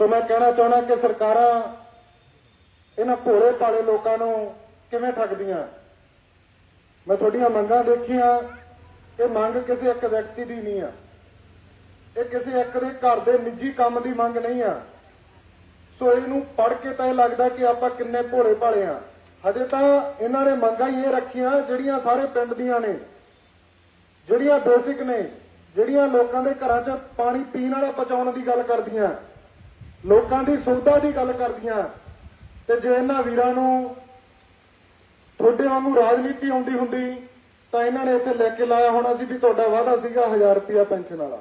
ਸੋ ਮੈਂ ਕਹਿਣਾ ਚਾਹਣਾ ਕਿ ਸਰਕਾਰਾਂ ਇਹਨਾਂ ਭੋਲੇ ਭਾਲੇ ਲੋਕਾਂ ਨੂੰ ਕਿਵੇਂ ਠੱਗਦੀਆਂ? ਮੈਂ ਤੁਹਾਡੀਆਂ ਮੰਗਾਂ ਦੇਖੀਆਂ। ਇਹ ਮੰਗ ਕਿਸੇ ਇੱਕ ਵਿਅਕਤੀ ਦੀ ਨਹੀਂ ਆ। ਇਹ ਕਿਸੇ ਇੱਕ ਦੇ ਘਰ ਦੇ ਨਿੱਜੀ ਕੰਮ ਦੀ ਮੰਗ ਨਹੀਂ ਆ। ਸੋ ਇਹਨੂੰ ਪੜ੍ਹ ਕੇ ਤਾਂ ਇਹ ਲੱਗਦਾ ਕਿ ਆਪਾਂ ਕਿੰਨੇ ਭੋਲੇ ਭਾਲੇ ਆ। ਹਜੇ ਤਾਂ ਇਹਨਾਂ ਨੇ ਮੰਗਾਂ ਹੀ ਇਹ ਰੱਖੀਆਂ, ਜਿਹੜੀਆਂ ਸਾਰੇ ਪਿੰਡ ਦੀਆਂ ਨੇ, ਜਿਹੜੀਆਂ ਬੇਸਿਕ ਨੇ, ਜਿਹੜੀਆਂ ਲੋਕਾਂ ਦੇ ਘਰਾਂ 'ਚ ਪਾਣੀ ਪੀਣ ਵਾਲਾ ਪਹੁੰਚਾਉਣ ਦੀ ਗੱਲ ਕਰਦੀਆਂ। ਲੋਕਾਂ ਦੀ ਸੁਵਿਧਾ ਦੀ ਗੱਲ ਕਰਦੀਆਂ। ਤੇ ਜੇ ਇਹਨਾਂ ਵੀਰਾਂ ਨੂੰ ਤੁਹਾਡੇ ਵਾਂਗੂ ਰਾਜਨੀਤੀ ਆਉਂਦੀ ਹੁੰਦੀ, ਤਾਂ ਇਹਨਾਂ ਨੇ ਇੱਥੇ ਲੈ ਕੇ ਲਾਇਆ ਹੋਣਾ ਸੀ ਵੀ ਤੁਹਾਡਾ ਵਾਅਦਾ ਸੀਗਾ 1000 ਰੁਪਿਆ ਪੈਨਸ਼ਨ ਵਾਲਾ,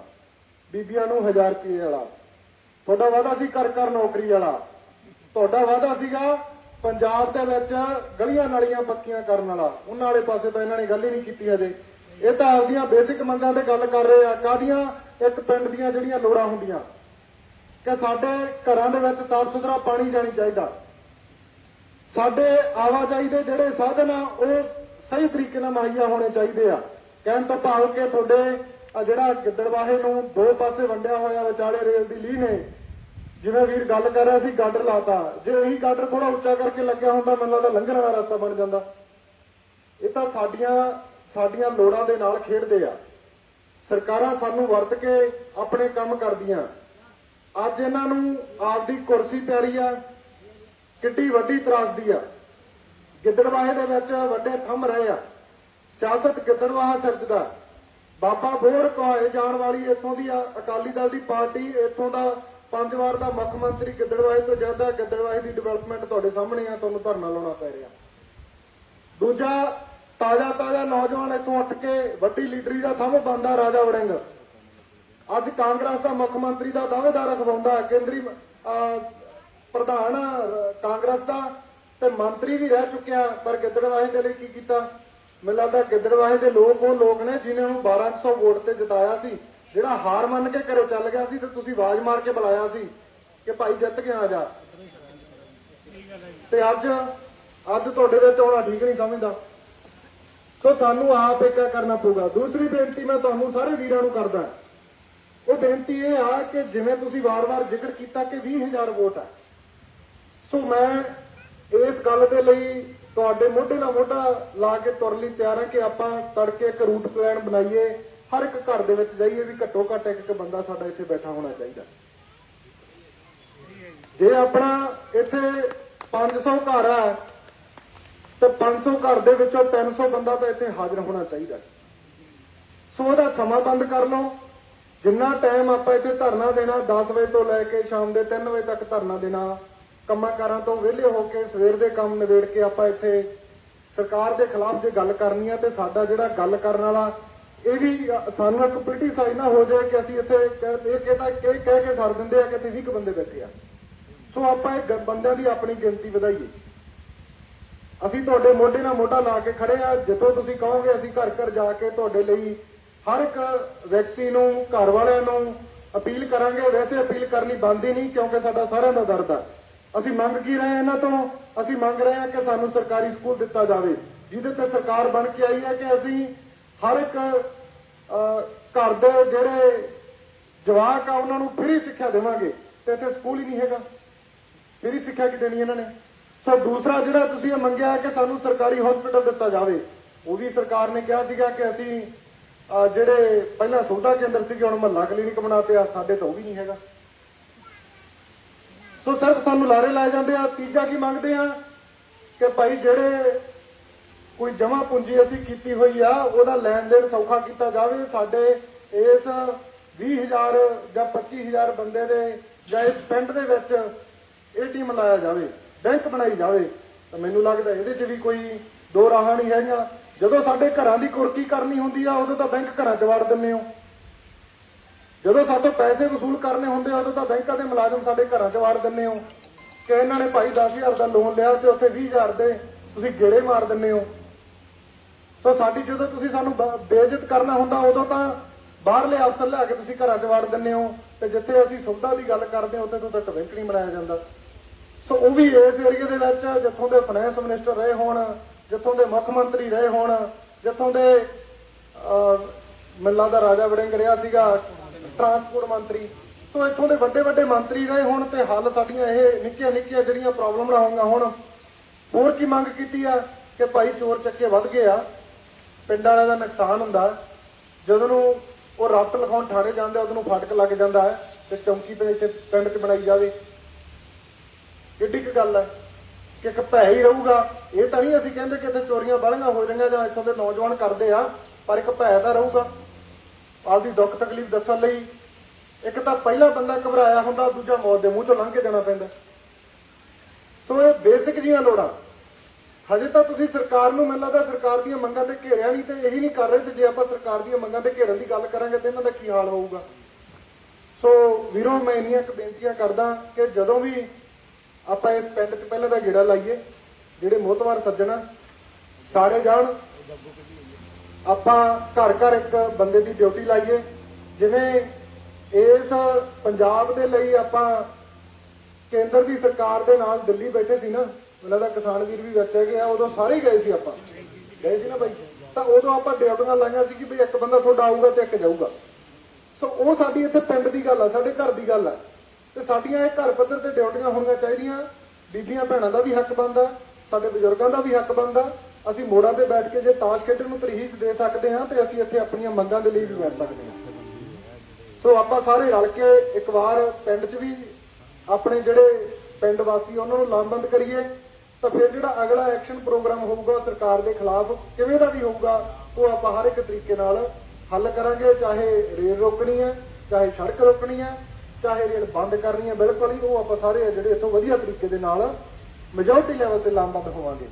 ਬੀਬੀਆਂ ਨੂੰ 1000 ਰੁਪਏ ਵਾਲਾ। ਤੁਹਾਡਾ ਵਾਅਦਾ ਸੀ ਕਰ ਕਰ ਨੌਕਰੀ ਵਾਲਾ। ਤੁਹਾਡਾ ਵਾਅਦਾ ਸੀਗਾ ਪੰਜਾਬ ਦੇ ਵਿੱਚ ਗਲੀਆਂ ਨਾਲੀਆਂ ਪੱਕੀਆਂ ਕਰਨ ਵਾਲਾ। ਉਹਨਾਂ ਵਾਲੇ ਪਾਸੇ ਤਾਂ ਇਹਨਾਂ ਨੇ ਗੱਲ ਹੀ ਨਹੀਂ ਕੀਤੀ ਅਜੇ ਇਹ ਤਾਂ ਆਪਦੀਆਂ ਬੇਸਿਕ ਮੰਗਾਂ ਤੇ ਗੱਲ ਕਰ ਰਹੇ ਆ। ਕਾਦੀਆਂ ਇੱਕ ਪਿੰਡ ਦੀਆਂ ਜਿਹੜੀਆਂ ਲੋੜਾਂ ਹੁੰਦੀਆਂ। ਕਿ ਸਾਡੇ ਘਰਾਂ ਦੇ ਵਿੱਚ ਸਾਫ਼ ਸੁਥਰਾ ਪਾਣੀ ਜਾਣੀ ਚਾਹੀਦਾ। ਸਾਡੇ ਆਵਾਜਾਈ ਦੇ ਜਿਹੜੇ ਸਾਧਨ ਆ, ਉਹ ਸਹੀ ਤਰੀਕੇ ਨਾਲ ਮੁਹੱਈਆ ਹੋਣੇ ਚਾਹੀਦੇ ਆ। ਕਹਿਣ ਤੋਂ ਭਾਵ ਕਿ ਤੁਹਾਡੇ ਆ ਜਿਹੜਾ ਗਿੱਦੜਵਾਹੇ ਨੂੰ ਦੋ ਪਾਸੇ ਵੰਡਿਆ ਹੋਇਆ ਵਿਚਾਲੇ ਰੇਲ ਦੀ ਲੀਹ ਨੇ, ਜਿਵੇਂ ਵੀਰ ਗੱਲ ਕਰ ਰਿਹਾ ਸੀ, ਗਾਡਰ ਲਾਤਾ। ਜੇ ਇਹੀ ਗਾਡਰ ਥੋੜਾ ਉੱਚਾ ਕਰਕੇ ਲੱਗਿਆ ਹੁੰਦਾ, ਮੈਨੂੰ ਲੱਗਦਾ ਲੰਘਣ ਵਾਲਾ ਰਸਤਾ ਬਣ ਜਾਂਦਾ। ਇਹ ਤਾਂ ਸਾਡੀਆਂ ਸਾਡੀਆਂ ਲੋੜਾਂ ਦੇ ਨਾਲ ਖੇਡਦੇ ਆ। ਸਰਕਾਰਾਂ ਸਾਨੂੰ ਵਰਤ ਕੇ ਆਪਣੇ ਕੰਮ ਕਰਦੀਆਂ। ਅੱਜ ਇਹਨਾਂ ਨੂੰ ਆਪਦੀ ਕੁਰਸੀ ਪਿਆਰੀ ਆ, ਕਿੱਡੀ ਵੱਡੀ ਤਰਾਸਦੀ ਆ। ਗਿੱਦੜਵਾਹੇ ਦੇ ਵਿੱਚ ਵੱਡੇ ਥੰਮ ਰਹੇ ਆ। ਸਿਆਸਤ ਗਿੱਦੜਵਾਹਾ ਸਿਰਜਦਾ ਬਾਬਾ ਬੋਰ ਕਹਾਏ ਜਾਣ ਵਾਲੀ ਇੱਥੋਂ ਦੀ ਆ- ਅਕਾਲੀ ਦਲ ਦੀ ਪਾਰਟੀ ਇੱਥੋਂ ਦਾ ਪੰਜ ਵਾਰ ਦਾ ਮੁੱਖ ਮੰਤਰੀ ਗਿੱਦੜਵਾਹੇ ਤੋਂ ਜਾਂਦਾ ਗਿੱਦੜਵਾਹੇ ਦੀ ਡਿਵੈਲਪਮੈਂਟ ਤੁਹਾਡੇ ਸਾਹਮਣੇ ਆ, ਤੁਹਾਨੂੰ ਧਰਨਾ ਲਾਉਣਾ ਪੈ ਰਿਹਾ। ਦੂਜਾ ਤਾਜ਼ਾ ਤਾਜ਼ਾ ਨੌਜਵਾਨ ਇੱਥੋਂ ਉੱਠ ਕੇ ਵੱਡੀ ਲੀਡਰੀ ਦਾ ਥੰਮ ਬੰਦਾ ਰਾਜਾ ਵੜਿੰਗ। ਅੱਜ ਕਾਂਗਰਸ ਦਾ ਮੁੱਖ ਮੰਤਰੀ ਦਾ ਦਾਅਵੇਦਾਰ ਅਖਵਾਉਂਦਾ ਕੇਂਦਰੀ ਪ੍ਰਧਾਨ ਕਾਂਗਰਸ ਦਾ ਤੇ ਮੰਤਰੀ ਵੀ ਰਹਿ ਚੁੱਕਿਆ ਪਰ ਗਿੱਦੜਵਾਹੇ ਦੇ ਲਈ ਕੀ ਕੀਤਾ? ਮੈਨੂੰ ਲੱਗਦਾ ਗਿੱਦੜਵਾਹੇ ਦੇ ਲੋਕ ਉਹ ਲੋਕ ਨੇ ਜਿਨ੍ਹਾਂ ਨੂੰ 1200 ਵੋਟ ਤੇ ਜਿਤਾਇਆ ਸੀ, ਜਿਹੜਾ ਹਾਰ ਮੰਨ ਕੇ ਘਰੇ ਚੱਲ ਗਿਆ ਸੀ ਤੇ ਤੁਸੀਂ ਆਵਾਜ਼ ਮਾਰ ਕੇ ਬੁਲਾਇਆ ਸੀ ਕਿ ਭਾਈ ਜਿੱਤ ਕੇ ਆ ਜਾ। ਤੇ ਅੱਜ ਅੱਜ ਤੁਹਾਡੇ ਵਿੱਚ ਆਉਣਾ ਠੀਕ ਨਹੀਂ ਸਮਝਦਾ। ਸੋ ਸਾਨੂੰ ਆਪ ਇੱਕਾ ਕਰਨਾ ਪਊਗਾ। ਦੂਸਰੀ ਬੇਨਤੀ ਮੈਂ ਤੁਹਾਨੂੰ ਸਾਰੇ ਵੀਰਾਂ ਨੂੰ ਕਰਦਾ। ਉਹ ਬੇਨਤੀ ਇਹ ਆ ਕਿ ਜਿਵੇਂ ਤੁਸੀਂ ਵਾਰ-ਵਾਰ ਜ਼ਿਕਰ ਕੀਤਾ ਕਿ 20000 ਵੋਟ ਹੈ ਸੋ ਮੈਂ ਇਸ ਗੱਲ ਦੇ ਲਈ ਤੁਹਾਡੇ ਮੋਢੇ ਨਾਲ ਮੋਢਾ ਲਾ ਕੇ ਤੁਰ ਲਈ ਤਿਆਰ ਹਾਂ ਕਿ ਆਪਾਂ ਤੜਕੇ ਇੱਕ ਰੂਟ ਪਲਾਨ ਬਣਾਈਏ। ਹਰ ਇੱਕ ਘਰ ਦੇ ਵਿੱਚ ਜਾਈਏ ਵੀ ਘੱਟੋ ਘੱਟ ਇੱਕ ਇੱਕ ਬੰਦਾ ਸਾਡਾ ਇੱਥੇ ਬੈਠਾ ਹੋਣਾ ਚਾਹੀਦਾ। ਜੇ ਆਪਣਾ ਇੱਥੇ 500 ਘਰ ਹੈ ਤੇ 500 ਘਰ ਦੇ ਵਿੱਚੋਂ 300 ਬੰਦਾ ਤਾਂ ਇੱਥੇ ਹਾਜ਼ਰ ਹੋਣਾ ਚਾਹੀਦਾ। ਸੋ ਉਹਦਾ ਸਮਾਂ ਬੰਦ ਕਰ ਲਓ। ਜਿੰਨਾ ਟਾਈਮ ਆਪਾਂ ਇੱਥੇ ਧਰਨਾ ਦੇਣਾ 10 ਵਜੇ ਤੋਂ ਲੈ ਕੇ ਸ਼ਾਮ ਦੇ 3 ਵਜੇ ਤੱਕ ਧਰਨਾ ਦੇਣਾ, ਕੰਮਾਂ ਕਾਰਾਂ ਤੋਂ ਵਿਹਲੇ ਹੋ ਕੇ ਸਵੇਰ ਦੇ ਕੰਮ ਨਿਬੇੜ ਕੇ ਆਪਾਂ ਇੱਥੇ ਸਰਕਾਰ ਦੇ ਖਿਲਾਫ ਜੇ ਗੱਲ ਕਰਨੀ ਆ ਤੇ ਸਾਡਾ ਜਿਹੜਾ ਗੱਲ ਕਰਨ ਵਾਲਾ, ਇਹ ਵੀ ਸਾਨੂੰ ਇੱਕ ਕ੍ਰਿਟਿਸਾਈਜ਼ ਨਾ ਹੋ ਜਾਏ ਕਿ ਅਸੀਂ ਇੱਥੇ ਕਹਿ- ਇਹ ਕਹਿੰਦਾ ਇਹ ਕਹਿ ਕੇ ਸਰ ਦਿੰਦੇ ਆ ਕਿ ਤੇ 20 ਬੰਦੇ ਬੈਠੇ ਆ। ਸੋ ਆਪਾਂ ਇਹ ਗ- ਬੰਦਿਆਂ ਦੀ ਆਪਣੀ ਗਿਣਤੀ ਵਧਾਈਏ। ਅਸੀਂ ਤੁਹਾਡੇ ਮੋਢੇ ਨਾਲ ਮੋਢਾ ਲਾ ਕੇ ਖੜੇ ਆ ਜਦੋਂ ਤੁਸੀਂ ਕਹੋਗੇ ਅਸੀਂ ਘਰ ਘਰ ਜਾ ਕੇ ਤੁਹਾਡੇ ਲਈ ਹਰ ਇੱਕ ਵਿਅਕਤੀ ਨੂੰ ਘਰ ਵਾਲਿਆਂ ਨੂੰ ਅਪੀਲ ਕਰਾਂਗੇ, ਵੈਸੇ ਅਪੀਲ ਕਰਨੀ ਬੰਦੀ ਨਹੀਂ, ਕਿਉਂਕਿ ਸਾਡਾ ਸਾਰਿਆਂ ਦਾ ਦਰਦ ਹੈ ਅਸੀਂ ਮੰਗ ਕੀ ਰਹੇ ਹਾਂ ਇਹਨਾਂ ਤੋਂ? ਅਸੀਂ ਮੰਗ ਰਹੇ ਹਾਂ ਕਿ ਸਾਨੂੰ ਸਰਕਾਰੀ ਸਕੂਲ ਦਿੱਤਾ ਜਾਵੇ, ਜਿਹਦੇ ਤੇ ਸਰਕਾਰ ਬਣ ਕੇ ਆਈ ਹੈ ਕਿ ਅਸੀਂ ਹਰ ਇੱਕ ਘਰ ਦੇ ਜਿਹੜੇ ਜਵਾਕ ਆ, ਉਹਨਾਂ ਨੂੰ ਫ੍ਰੀ ਸਿੱਖਿਆ ਦੇਵਾਂਗੇ, ਤੇ ਇੱਥੇ ਸਕੂਲ ਹੀ ਨਹੀਂ ਹੈਗਾ। ਫ੍ਰੀ ਸਿੱਖਿਆ ਕਿ ਦੇਣੀ ਇਹਨਾਂ ਨੇ? ਸੋ ਦੂਸਰਾ ਜਿਹੜਾ ਤੁਸੀਂ ਇਹ ਮੰਗਿਆ ਹੈ ਕਿ ਸਾਨੂੰ ਸਰਕਾਰੀ ਹਸਪੀਟਲ ਦਿੱਤਾ ਜਾਵੇ, ਉਹ ਵੀ ਸਰਕਾਰ ਨੇ ਕਿਹਾ ਸੀਗਾ ਕਿ ਅਸੀਂ ਜਿਹੜੇ ਪਹਿਲਾਂ ਸੁਵਿਧਾ ਕੇਂਦਰ ਸੀਗੇ, ਹੁਣ ਮਹੱਲਾ ਕਲੀਨਿਕ ਬਣਾਤੇ ਆ, ਸਾਡੇ ਤਾਂ ਉਹ ਵੀ ਨਹੀਂ ਹੈਗਾ। ਸੋ ਸਿਰਫ ਸਾਨੂੰ ਲਾਰੇ ਲਾਏ ਜਾਂਦੇ ਆ, ਤੀਜਾ ਕੀ ਮੰਗਦੇ ਆ? ਕਿ ਭਾਈ ਜਿਹੜੇ ਕੋਈ ਜਮਾ ਪੂੰਜੀ ਅਸੀਂ ਕੀਤੀ ਹੋਈ ਆ, ਉਹਦਾ ਲੈਣ ਦੇਣ ਸੌਖਾ ਕੀਤਾ ਜਾਵੇ। ਸਾਡੇ ਇਸ 20000 ਜਾਂ 25000 ਬੰਦੇ ਦੇ ਜਾਂ ਇਸ ਪਿੰਡ ਦੇ ਵਿੱਚ ਏਟੀਐਮ ਲਾਇਆ ਜਾਵੇ, ਬੈਂਕ ਬਣਾਈ ਜਾਵੇ, ਤਾਂ ਮੈਨੂੰ ਲੱਗਦਾ ਇਹਦੇ 'ਚ ਵੀ ਕੋਈ ਦੋ ਰਾਹਾਂ ਨਹੀਂ ਹੈਗੀਆਂ। ਜਦੋਂ ਸਾਡੇ ਘਰਾਂ ਦੀ ਕੁਰਕੀ ਕਰਨੀ ਹੁੰਦੀ ਆ, ਉਦੋਂ ਤਾਂ ਬੈਂਕ ਘਰਾਂ 'ਚ ਵੜ ਦਿੰਦੇ ਹੋ। ਜਦੋਂ ਸਾਡੇ ਪੈਸੇ ਵਸੂਲ ਕਰਨੇ ਹੁੰਦੇ ਆ, ਉਦੋਂ ਤਾਂ ਬੈਂਕਾਂ ਦੇ ਮੁਲਾਜ਼ਮ ਸਾਡੇ ਘਰਾਂ 'ਚ ਵਾੜ ਦਿੰਦੇ ਹੋ। ਕਿ ਇਹਨਾਂ ਨੇ ਭਾਈ 10000 ਦਾ ਲੋਨ ਲਿਆ ਤੇ ਉੱਥੇ 20000 ਦੇ ਤੁਸੀਂ ਗੇੜੇ ਮਾਰ ਦਿੰਦੇ ਹੋ। ਸੋ ਸਾਡੀ ਜਦੋਂ ਤੁਸੀਂ ਸਾਨੂੰ ਬ- ਬੇਇੱਜ਼ਤ ਕਰਨਾ ਹੁੰਦਾ, ਉਦੋਂ ਤਾਂ ਬਾਹਰਲੇ ਅਫਸਰ ਲਿਆ ਕੇ ਤੁਸੀਂ ਘਰਾਂ 'ਚ ਵਾੜ ਦਿੰਦੇ ਹੋ ਤੇ ਜਿੱਥੇ ਅਸੀਂ ਸੁਵਿਧਾ ਦੀ ਗੱਲ ਕਰਦੇ ਹਾਂ, ਉੱਥੇ ਤੋਂ ਤੱਕ ਬੈਂਕ ਨਹੀਂ ਮਨਾਇਆ ਜਾਂਦਾ। ਸੋ ਉਹ ਵੀ ਇਸ ਏਰੀਆ ਦੇ ਵਿੱਚ ਜਿੱਥੋਂ ਦੇ ਫਾਈਨੈਂਸ ਮਿਨਿਸਟਰ ਰਹੇ ਹੋਣ ਜਿੱਥੋਂ ਦੇ ਮੁੱਖ ਮੰਤਰੀ ਰਹੇ ਹੋਣ ਜਿੱਥੋਂ ਦੇ ਅਹ, ਮੈਨੂੰ ਲੱਗਦਾ ਰਾਜਾ ਵੜਿੰਗ ਰਿਹਾ ਸੀਗਾ ਟਰਾਂਸਪੋਰਟ ਮੰਤਰੀ ਸੋ ਇੱਥੋਂ ਦੇ ਵੱਡੇ ਵੱਡੇ ਮੰਤਰੀ ਰਹੇ ਹੋਣ ਤੇ ਹੱਲ ਸਾਡੀਆਂ ਇਹ ਨਿੱਕੀਆਂ ਨਿੱਕੀਆਂ ਜਿਹੜੀਆਂ ਪ੍ਰੋਬਲਮ ਹੋਈਆਂ ਹੁਣ ਹੋਰ ਕੀ ਮੰਗ ਕੀਤੀ ਆ ਕਿ ਭਾਈ ਚੋਰ ਚੱਕੇ ਵੱਧ ਗਏ ਆ ਪਿੰਡ ਵਾਲਿਆਂ ਦਾ ਨੁਕਸਾਨ ਹੁੰਦਾ ਜਦੋਂ ਨੂੰ ਉਹ ਰੱਟ ਲਿਖਾਉਣ ਥਾਣੇ ਜਾਂਦੇ ਉਦੋਂ ਨੂੰ ਲੱਗ ਜਾਂਦਾ ਹੈ ਤੇ ਚੌਂਕੀ ਤੇ ਇੱਥੇ ਪਿੰਡ 'ਚ ਬਣਾਈ ਜਾਵੇ। ਕਿੱਡੀ ਕੁ ਗੱਲ ਹੈ। ਕਿ ਇੱਕ ਭੈ ਹੀ ਰਹੂਗਾ। ਇਹ ਤਾਂ ਨਹੀਂ ਅਸੀਂ ਕਹਿੰਦੇ ਕਿ ਇੱਥੇ ਚੋਰੀਆਂ ਬਾਲੀਆਂ ਹੋ ਰਹੀਆਂ ਜਾਂ ਇੱਥੋਂ ਦੇ ਨੌਜਵਾਨ ਕਰਦੇ ਆ, ਪਰ ਇੱਕ ਭੈ ਤਾਂ ਰਹੂਗਾ। ਆਪਦੀ ਦੁੱਖ ਤਕਲੀਫ ਦੱਸਣ ਲਈ ਇੱਕ ਤਾਂ ਪਹਿਲਾ ਬੰਦਾ ਘਬਰਾਇਆ ਹੁੰਦਾ, ਦੂਜਾ ਮੌਤ ਦੇ ਮੂੰਹ ਚੋਂ ਲੰਘ ਕੇ ਜਾਣਾ ਪੈਂਦਾ। ਸੋ ਇਹ ਬੇਸਿਕ ਜੀਆਂ ਲੋੜਾਂ। ਹਜੇ ਤਾਂ ਤੁਸੀਂ ਸਰਕਾਰ ਨੂੰ ਮੈਨੂੰ ਲੱਗਦਾ ਸਰਕਾਰ ਦੀਆਂ ਮੰਗਾਂ ਤੇ ਘੇਰਿਆ ਨਹੀਂ ਤੇ ਇਹੀ ਨਹੀਂ ਕਰ ਰਹੇ ਤੇ ਜੇ ਆਪਾਂ ਸਰਕਾਰ ਦੀਆਂ ਮੰਗਾਂ ਤੇ ਘੇਰਨ ਦੀ ਗੱਲ ਕਰਾਂਗੇ ਤੇ ਇਹਨਾਂ ਦਾ ਕੀ ਹਾਲ ਹੋਊਗਾ। ਸੋ ਵੀਰੋ, ਮੈਂ ਇੰਨੀਆਂ ਕੁ ਬੇਨਤੀਆਂ ਕਰਦਾ ਕਿ ਜਦੋਂ ਵੀ ਆਪਾਂ ਇਸ ਪਿੰਡ 'ਚ ਪਹਿਲਾਂ ਦਾ ਗੇੜਾ ਲਾਈਏ, ਜਿਹੜੇ ਮੋਹਤਵਾਰ ਸੱਜਣਾ ਸਾਰੇ ਜਾਣ। ਆਪਾਂ ਘਰ ਘਰ ਇੱਕ ਬੰਦੇ ਦੀ ਡਿਊਟੀ ਲਾਈਏ, ਜਿਵੇਂ ਇਸ ਪੰਜਾਬ ਦੇ ਲਈ ਆਪਾਂ ਕੇਂਦਰ ਦੀ ਸਰਕਾਰ ਦੇ ਨਾਲ ਦਿੱਲੀ ਬੈਠੇ ਸੀ ਨਾ, ਉਹਨਾਂ ਦਾ ਕਿਸਾਨ ਵੀਰ ਵੀ ਵਿੱਚ ਗਿਆ ਉਦੋਂ ਸਾਰੇ ਗਏ ਸੀ ਆਪਾਂ। ਗਏ ਸੀ ਨਾ ਬਾਈ? ਤਾਂ ਉਦੋਂ ਆਪਾਂ ਡਿਊਟੀਆਂ ਲਾਈਆਂ ਸੀ ਕਿ ਵੀ ਇੱਕ ਬੰਦਾ ਤੁਹਾਡਾ ਆਊਗਾ ਤੇ ਇੱਕ ਜਾਊਗਾ। ਸੋ ਉਹ ਸਾਡੀ ਇੱਥੇ ਪਿੰਡ ਦੀ ਗੱਲ ਆ, ਸਾਡੇ ਘਰ ਦੀ ਗੱਲ ਆ। ਤੇ ਸਾਡੀਆਂ ਇਹ ਘਰ ਪੱਧਰ ਤੇ ਡਿਊਟੀਆਂ ਹੋਣੀਆਂ ਚਾਹੀਦੀਆਂ। ਬੀਬੀਆਂ ਭੈਣਾਂ ਦਾ ਵੀ ਹੱਕ ਬਣਦਾ, ਸਾਡੇ ਬਜ਼ੁਰਗਾਂ ਦਾ ਵੀ ਹੱਕ ਬਣਦਾ। ਅਸੀਂ ਮੋੜਾਂ ਤੇ ਬੈਠ ਕੇ ਜੇ ਤਾਸ਼ ਖੇਡਣ ਨੂੰ ਤਰਹੀਸ ਦੇ ਸਕਦੇ ਹਾਂ, ਤੇ ਅਸੀਂ ਇੱਥੇ ਆਪਣੀਆਂ ਮੰਗਾਂ ਦੇ ਲਈ ਵੀ ਬੈਠ ਸਕਦੇ ਹਾਂ। ਸੋ ਆਪਾਂ ਸਾਰੇ ਰਲ ਕੇ ਇੱਕ ਵਾਰ ਪਿੰਡ 'ਚ ਵੀ ਆਪਣੇ ਜਿਹੜੇ ਪਿੰਡ ਵਾਸੀ ਉਹਨਾਂ ਨੂੰ ਲਾਮਬੰਦ ਕਰੀਏ। ਤਾਂ ਫਿਰ ਜਿਹੜਾ ਅਗਲਾ ਐਕਸ਼ਨ ਪ੍ਰੋਗਰਾਮ ਹੋਊਗਾ ਸਰਕਾਰ ਦੇ ਖਿਲਾਫ, ਕਿਵੇਂ ਦਾ ਵੀ ਹੋਊਗਾ, ਉਹ ਆਪਾਂ ਹਰ ਇੱਕ ਤਰੀਕੇ ਨਾਲ ਹੱਲ ਕਰਾਂਗੇ, ਚਾਹੇ ਰੇਲ ਰੋਕਣੀ ਹੈ, ਚਾਹੇ ਸੜਕ ਰੋਕਣੀ ਹੈ। ਚਾਹੇ ਰੇਲ ਬੰਦ ਕਰਨੀ ਹੈ, ਬਿਲਕੁਲ ਹੀ ਉਹ ਆਪਾਂ ਸਾਰੇ ਜਿਹੜੇ ਇੱਥੋਂ ਵਧੀਆ ਤਰੀਕੇ ਦੇ ਨਾਲ ਮੈਜੋਰਟੀ ਲੈਵਲ ਤੇ ਲਾਮਬੰਦ ਹੋਵਾਂਗੇ।